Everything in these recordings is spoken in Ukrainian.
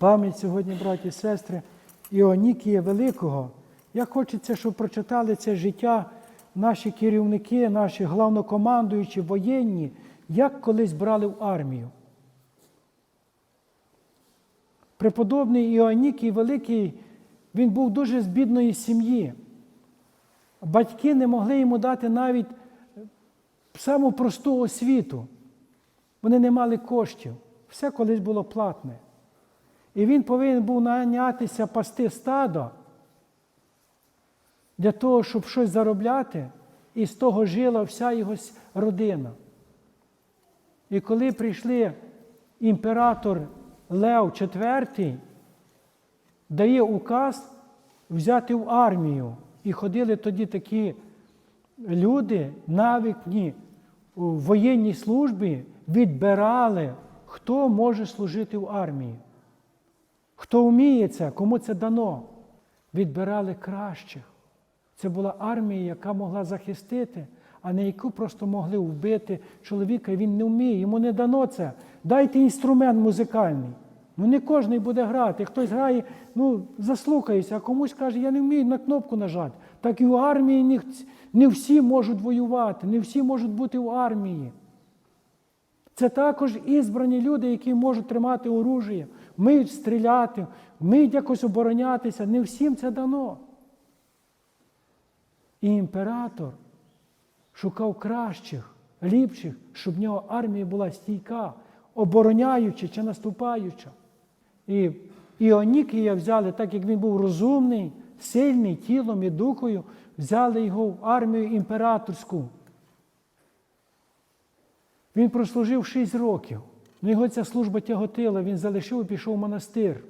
пам'ять сьогодні, браті і сестри, Іонікія Великого. Як хочеться, щоб прочитали це життя наші керівники, наші главнокомандуючі, воєнні, як колись брали в армію. Преподобний Іоаннікій Великий, він був дуже з бідної сім'ї. Батьки не могли йому дати навіть саму просту освіту. Вони не мали коштів. Все колись було платне. І він повинен був нанятися пасти стадо для того, щоб щось заробляти, і з того жила вся його родина. І коли прийшли імператор Лев IV, дає указ взяти в армію. І ходили тоді такі люди, навикні у воєнній службі, відбирали, хто може служити в армії. Хто вміє це, кому це дано? Відбирали кращих. Це була армія, яка могла захистити, а не яку просто могли вбити чоловіка, він не вміє, йому не дано це. Дайте інструмент музикальний. Ну не кожен буде грати. Хтось грає, ну заслухається, а комусь каже, я не вмію на кнопку нажати. Так і в армії не всі можуть воювати, не всі можуть бути в армії. Це також ізбрані люди, які можуть тримати оружие, вміють стріляти, вміють якось оборонятися. Не всім це дано. І імператор шукав кращих, ліпших, щоб в нього армія була стійка, обороняюча чи наступаюча. І Іонікія взяли, так як він був розумний, сильний тілом і духою, взяли його в армію імператорську. Він прослужив 6 років. Ну, його ця служба тяготила, він залишив і пішов в монастир.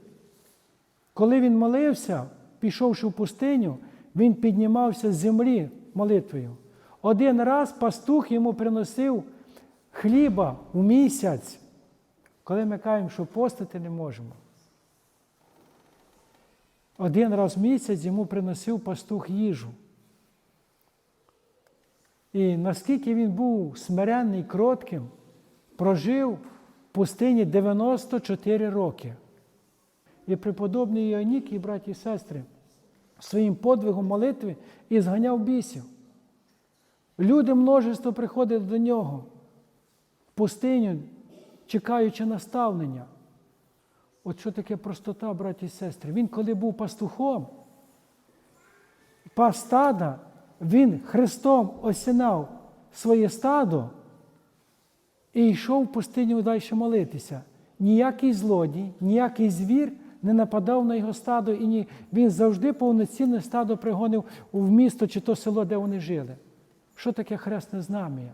Коли він молився, пішовши в пустиню, він піднімався з землі молитвою. Один раз пастух йому приносив хліба в місяць, коли ми кажемо, що постити не можемо. Один раз в місяць йому приносив пастух їжу. І наскільки він був смиренний, кротким, прожив в пустині 94 роки. І преподобний Іонікій, браті і сестри, своїм подвигом молитви і зганяв бісів. Люди множество приходили до нього в пустиню, чекаючи наставлення. От що таке простота, браті і сестри? Він, коли був пастухом, пас стада, він Христом осінав своє стадо і йшов в пустиню далі молитися. Ніякий злодій, ніякий звір не нападав на його стадо, і ні, він завжди повноцінне стадо пригонив в місто чи то село, де вони жили. Що таке хресне знам'я?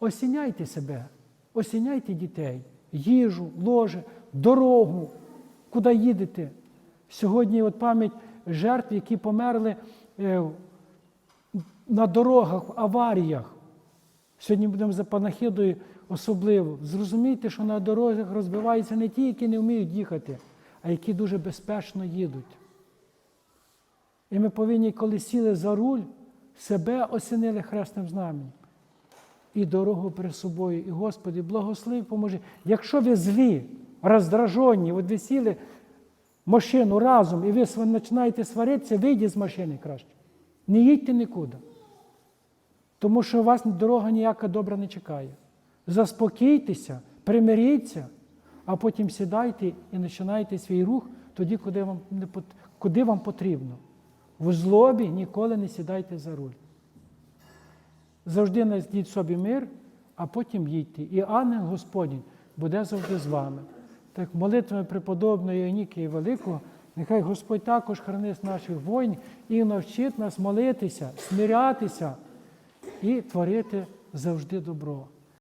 Осіняйте себе, осіняйте дітей, їжу, ложе, дорогу, куди їдете. Сьогодні от пам'ять жертв, які померли е, на дорогах, в аваріях. Сьогодні будемо за панахидою особливо. Зрозумійте, що на дорогах розбиваються не ті, які не вміють їхати, а які дуже безпечно їдуть. І ми повинні, коли сіли за руль, себе осінили хресним знаменем. І дорогу перед собою. І Господи, благослови, поможи. Якщо ви злі, роздражені, от ви сіли машину разом і ви починаєте сваритися, вийдіть з машини краще. Не їдьте нікуди. Тому що вас дорога ніяка добра не чекає. Заспокійтеся, примиріться, а потім сідайте і починайте свій рух тоді, куди вам, куди вам потрібно. В злобі ніколи не сідайте за руль. Завжди знайдіть собі мир, а потім їдьте. І ангел Господній буде завжди з вами. Так молитвами преподобної Іонікії Великого, нехай Господь також хранить наших воїн і навчить нас молитися, смирятися і творити завжди добро.